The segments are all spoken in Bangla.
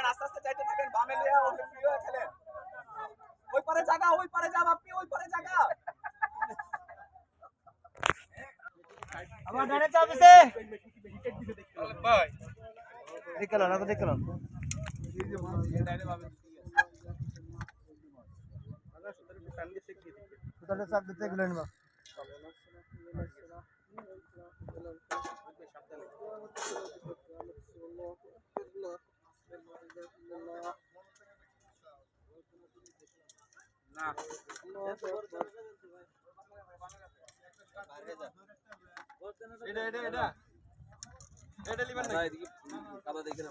থাকেন আস্তে আস্তে যাইতে থাকেন বামে লিয়া ওকে ফ্রি হয়ে খেলেন ওই পারে জায়গা ওই পারে যাব আপনি ওই পারে জায়গা আমার ডানে চাপিছে দেখল না দেখল সুতাটা চাপ দিতে গেলেন না এটা এটা এটা। এটা লিবেন না? এদিকে কাদা দেখে না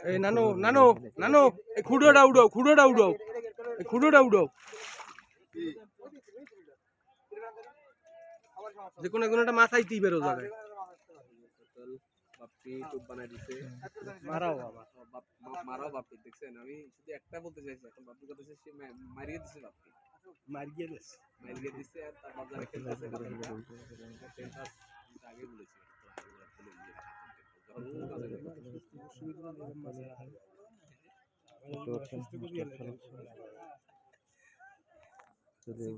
এই নানু নানু নানু এই খুঁড়োটা উড়াও খুঁড়োটা উড়াও এই খুঁড়োটা উড়াও যে কোনো একটা মাথায় টি বেরো যাবে বাপ্পি টুপ বানাই দিছে মারাও বাবা বাপ- বাপ- মারাও বাপ্পি দেখছেন আমি শুধু একটা বলতে চাইছি এখন বাপ্পি কথা হচ্ছে সে মা- মারিয়ে দিছে বাপ্পি মারিয়ে দিস মারিয়ে দিছে আর তার বাজারে খেলতেছে আগে বলেছি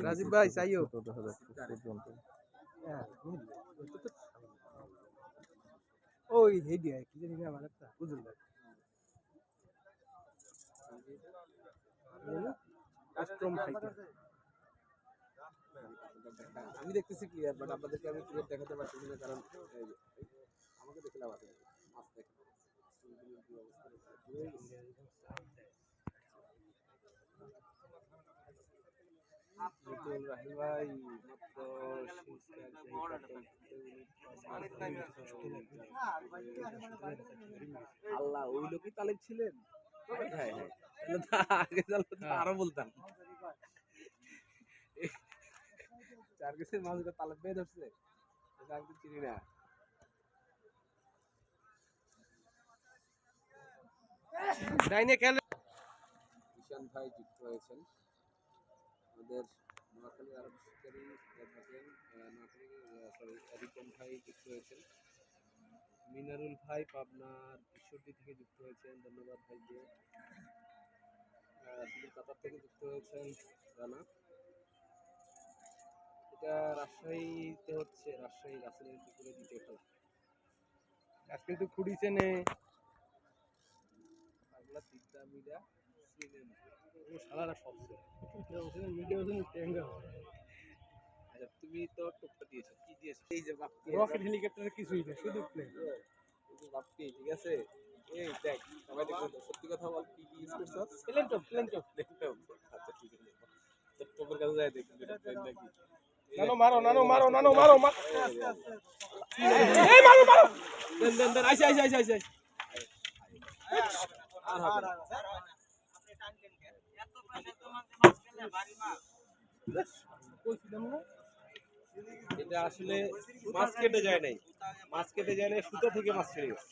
রাজীব ভাই চাইও ওই হেডি কি জানি না আমার একটা বুঝুন ভাই কাস্টম ফাইটার আমি দেখতেছি ক্লিয়ার বাট আপনাদেরকে আমি ক্লিয়ার দেখাতে পারতেছি না কারণ এই যে, এই আমাকে দেখে লাভ আছে মাছ দেখে নতুন রাহিম ভাই মাত্র আল্লাহ ওই লোকই তালেব ছিলেন? হ্যাঁ হ্যাঁ আগে আরও বলতাম। চার কেসের মাছটা তালেব পেয়ে ধরছে। আমি তো চিনি না। ডাইনে খেলে। ঈশান ভাই যুক্ত হয়েছেন। আমাদের নোয়াখালী আরব শিকারী নোয়াখালী সরি রিপন ভাই যুক্ত হয়েছেন। মিনারুল ভাই পাবনার ঈশ্বরদী থেকে যুক্ত হয়েছেন। ধন্যবাদ আহ, সুনীল কাতার থেকে যুক্ত হয়েছেন রানা। এটা রাজশাহীতে হচ্ছে রাজশাহী রাসেলের পুকুরে দ্বিতীয় খেলা। আজ কিন্তু খুঁড়িছে নে পাগলা তিনটা সিনেমা। ও শালারা সব ভিডিও টেঙ্গা আচ্ছা তুমি তো টোপটা দিয়েছো কি দিয়েছো এই যে বাপ্পি রকেট হেলিকপ্টার কিছুই না শুধু প্লেন এই যে বাপ্পি ঠিক আছে এই দেখ সবাই দেখবে তো, সত্যি কথা বল কি কি ইউজ করছো plane top plain top laptop আচ্ছা ঠিক আছে তো টোপের কাছে যাই দেখি এটা প্লেন নাকি নানো মারো নানো মারো নানো মারো মা- এই মারো মারো দেন দেন দেন আইসা আইসা আইসা আইসা আর হবে না। এটা আসলে মাছ কেটে যায় নাই। মাছ কেটে যায় নাই, সুতো থেকে মাছ ছেড়ে গেছে।